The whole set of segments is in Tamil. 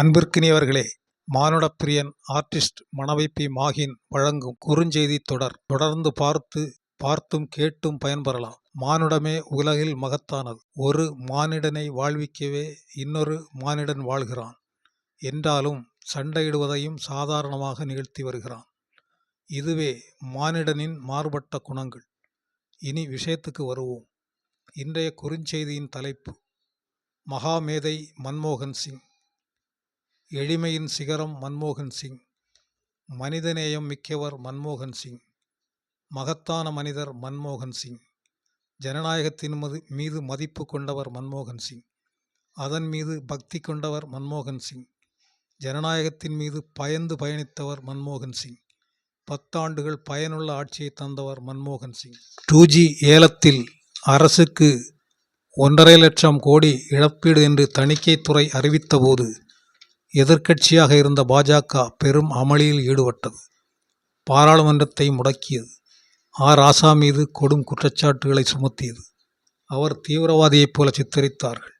அன்பிற்கினியவர்களே மானுடப்பிரியன் ஆர்டிஸ்ட் மணவைப்பி மாகின் வழங்கும் குறுஞ்செய்தி தொடர் தொடர்ந்து பார்த்து பார்த்தும் கேட்டும் பயன்பெறலாம். மானுடமே உலகில் மகத்தானது. ஒரு மானிடனை வாழ்விக்கவே இன்னொரு மானிடன் வாழ்கிறான். என்றாலும் சண்டையிடுவதையும் சாதாரணமாக நிகழ்த்தி வருகிறான். இதுவே மானிடனின் மாறுபட்ட குணங்கள். இனி விஷயத்துக்கு வருவோம். இன்றைய குறுஞ்செய்தியின் தலைப்பு மகாமேதை மன்மோகன் சிங் எளிமையின் சிகரம் மன்மோகன் சிங். மனிதநேயம் மிக்கவர் மன்மோகன் சிங். மகத்தான மனிதர் மன்மோகன் சிங். ஜனநாயகத்தின் மது மீது மதிப்பு கொண்டவர் மன்மோகன் சிங். அதன் மீது பக்தி கொண்டவர் மன்மோகன் சிங். ஜனநாயகத்தின் மீது பயந்து பயணித்தவர் மன்மோகன் சிங். பத்தாண்டுகள் பயனுள்ள ஆட்சியை தந்தவர் மன்மோகன் சிங். டூ ஜி ஏலத்தில் அரசுக்கு ஒன்றரை லட்சம் கோடி இழப்பீடு என்று தணிக்கைத்துறை அறிவித்தபோது எதிர்க்கட்சியாக இருந்த பாஜக பெரும் அமளியில் ஈடுபட்டது. பாராளுமன்றத்தை முடக்கியது. ஆ. ராசா மீது கொடும் குற்றச்சாட்டுகளை சுமத்தியது. அவர் தீவிரவாதியைப் போல சித்தரித்தார்கள்.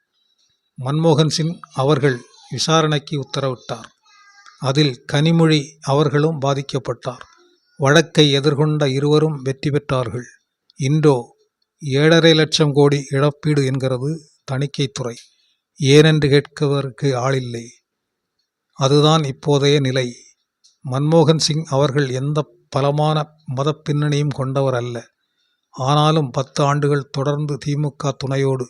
மன்மோகன் சிங் அவர்கள் விசாரணைக்கு உத்தரவிட்டார். அதில் கனிமொழி அவர்களும் பாதிக்கப்பட்டார். வழக்கை எதிர்கொண்ட இருவரும் வெற்றி பெற்றார்கள். இன்றோ ஏழரை லட்சம் கோடி இழப்பீடு என்கிறது தணிக்கைத்துறை. ஏனென்று கேட்பதற்கு ஆளில்லை அதுதான் இப்போதைய நிலை. மன்மோகன் சிங் அவர்கள் எந்த பலமான மத பின்னணியும் கொண்டவர் அல்ல. ஆனாலும் பத்து ஆண்டுகள் தொடர்ந்து திமுக துணையோடு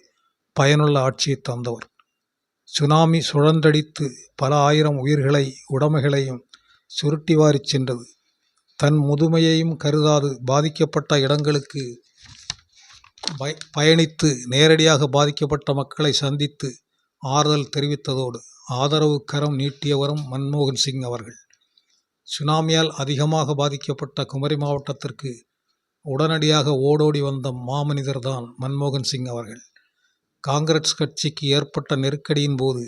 பயனுள்ள ஆட்சியை தந்தவர். சுனாமி சுழன்றடித்து பல ஆயிரம் உயிர்களை உடமைகளையும் சுருட்டி வாரிச் சென்றது. தன் முதுமையையும் கருதாது பாதிக்கப்பட்ட இடங்களுக்கு பய பயணித்து நேரடியாக பாதிக்கப்பட்ட மக்களை சந்தித்து ஆறுதல் தெரிவித்ததோடு ஆதரவு கரம் நீட்டியவரும் மன்மோகன் சிங் அவர்கள். சுனாமியால் அதிகமாக பாதிக்கப்பட்ட குமரி மாவட்டத்திற்கு உடனடியாக ஓடோடி வந்த மாமனிதர் தான் மன்மோகன் சிங் அவர்கள். காங்கிரஸ் கட்சிக்கு ஏற்பட்ட நெருக்கடியின் போது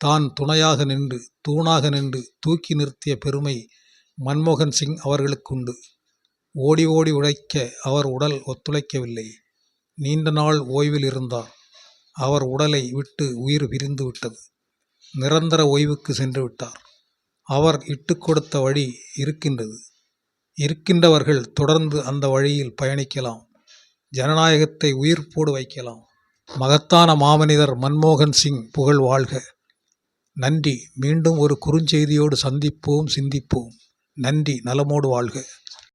தான் துணையாக நின்று தூணாக நின்று தூக்கி நிறுத்திய பெருமை மன்மோகன் சிங் அவர்களுக்குண்டு. ஓடி ஓடி உழைக்க அவர் உடல் ஒத்துழைக்கவில்லை. நீண்ட நாள் ஓய்வில் இருந்தார். அவர் உடலை விட்டு உயிர் பிரிந்து விட்டது. நிரந்தர ஓய்வுக்கு சென்று விட்டார். அவர் இட்டு கொடுத்த வழி இருக்கின்றது. இருக்கின்றவர்கள் தொடர்ந்து அந்த வழியில் பயணிக்கலாம். ஜனநாயகத்தை உயிர்ப்போடு வைக்கலாம். மகத்தான மாமனிதர் மன்மோகன் சிங் புகழ் வாழ்க. நன்றி. மீண்டும் ஒரு குறுஞ்செய்தியோடு சந்திப்போம் சிந்திப்போம். நன்றி. நலமோடு வாழ்க.